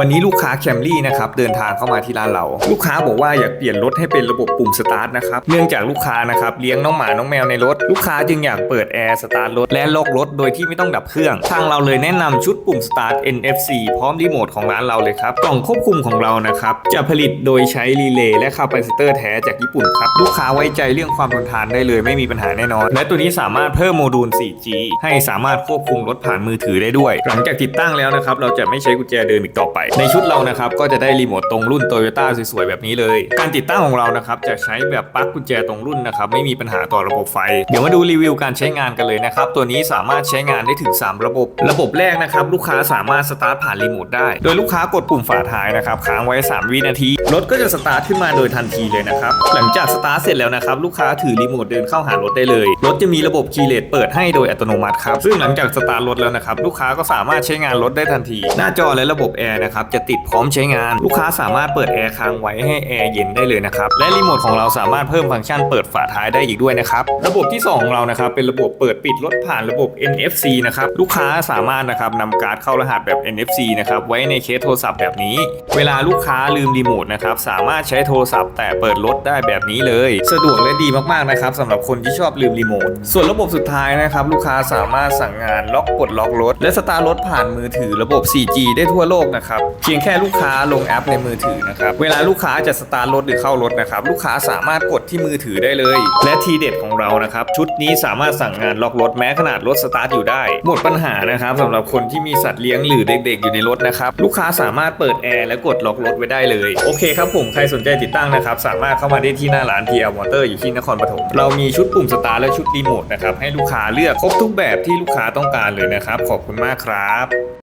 วันนี้ลูกค้าแคมรี่นะครับเดินทางเข้ามาที่ร้านเรา ลูกค้าบอกว่าอยากเปลี่ยนรถให้เป็นระบบปุ่มสตาร์ทนะครับเนื่องจากลูกค้านะครับเลี้ยงน้องหมาน้องแมวในรถ ลูกค้าจึงอยากเปิดแอร์สตาร์ทรถและล็อกรถโดยที่ไม่ต้องดับเครื่อง ทางเราเลยแนะนำชุดปุ่มสตาร์ท NFC พร้อมรีโมทของร้านเราเลยครับกล่องควบคุมของเรานะครับจะผลิตโดยใช้รีเลย์และคาปาซิเตอร์แท้จากญี่ปุ่นครับลูกค้าไว้ใจเรื่องความทนทานได้เลยไม่มีปัญหาแน่นอน และตัวนี้สามารถเพิ่มโมดูล 4G ให้สามารถควบคุมรถผ่านมือถือได้ด้วย หลังจากติดตั้งแล้วนะครับเราจะไม่ใช้กุญแจเดิมอีกต่อไปในชุดเรานะครับก็จะได้รีโมทตรงรุ่น Toyota สวยๆแบบนี้เลย การติดตั้งของเรานะครับจะใช้แบบปลั๊กกุญแจตรงรุ่นนะครับไม่มีปัญหาต่อระบบไฟ เดี๋ยวมาดูรีวิวการใช้งานกันเลยนะครับตัวนี้สามารถใช้งานได้ถึง 3 ระบบ ระบบแรกนะครับลูกค้าสามารถสตาร์ทผ่านรีโมทได้ โดยลูกค้ากดปุ่มฝาท้ายนะครับค้างไว้ 3 วินาทีรถก็จะสตาร์ทขึ้นมาโดยทันทีเลยนะครับหลังจากสตาร์ทเสร็จแล้วนะครับลูกค้าถือรีโมทเดินเข้าหารถได้เลยรถจะมีระบบคีย์เลสเปิดให้โดยอัตโนมัติครับซึ่งหลังจากสตาร์ทรถแล้วนะครับลูกค้าก็สามารถใช้งานรถได้ทันที หน้าจอและระบบแอร์นะครับจะติดพร้อมใช้งาน ลูกค้าสามารถเปิดแอร์ค้างไว้ให้แอร์เย็นได้เลยนะครับและรีโมทของเราสามารถเพิ่มฟังก์ชันเปิดฝาท้ายได้อีกด้วยนะครับระบบที่สองของเรานะครับเป็นระบบเปิดปิดรถผ่านระบบ NFC นะครับลูกค้าสามารถนะครับนำการ์ดเข้ารหัสแบบ NFC นะครับไว้ในเคสโทรศัพท์แบบนี้ เวลาลูกค้าลืมรีโมทนะครับสามารถใช้โทรศัพท์ แต่เปิดรถได้แบบนี้เลย สะดวกและดีมากๆนะครับสำหรับคนที่ชอบลืมรีโมทส่วนระบบสุดท้ายนะครับลูกค้าสามารถสั่งงานล็อกกดล็อกรถและสตาร์ทรถผ่านมือถือระบบ 4G ได้ทั่วโลกนะครับเพียงแค่ลูกค้าลงแอปในมือถือนะครับ เวลาลูกค้าจะสตาร์ทรถหรือเข้ารถนะครับ ลูกค้าสามารถกดที่มือถือได้เลย และทีเด็ดของเรานะครับ ชุดนี้สามารถสั่งงานล็อกรถแม้ขนาดรถสตาร์ทอยู่ได้ หมดปัญหานะครับสำหรับคนที่มีสัตว์เลี้ยงหรือเด็ก ๆ อยู่ในรถนะครับ ลูกค้าสามารถเปิดแอร์และกดล็อกรถไว้ได้เลย โอเคครับผม ใครสนใจติดตั้งนะครับ สามารถเข้ามาได้ที่หน้าร้าน PR Motor อยู่ที่นครปฐม เรามีชุดปุ่มสตาร์และชุดรีโมทนะครับ ให้ลูกค้าเลือกครบทุกแบบที่ลูกค้าต้องการเลยนะครับ ขอบคุณมากครับ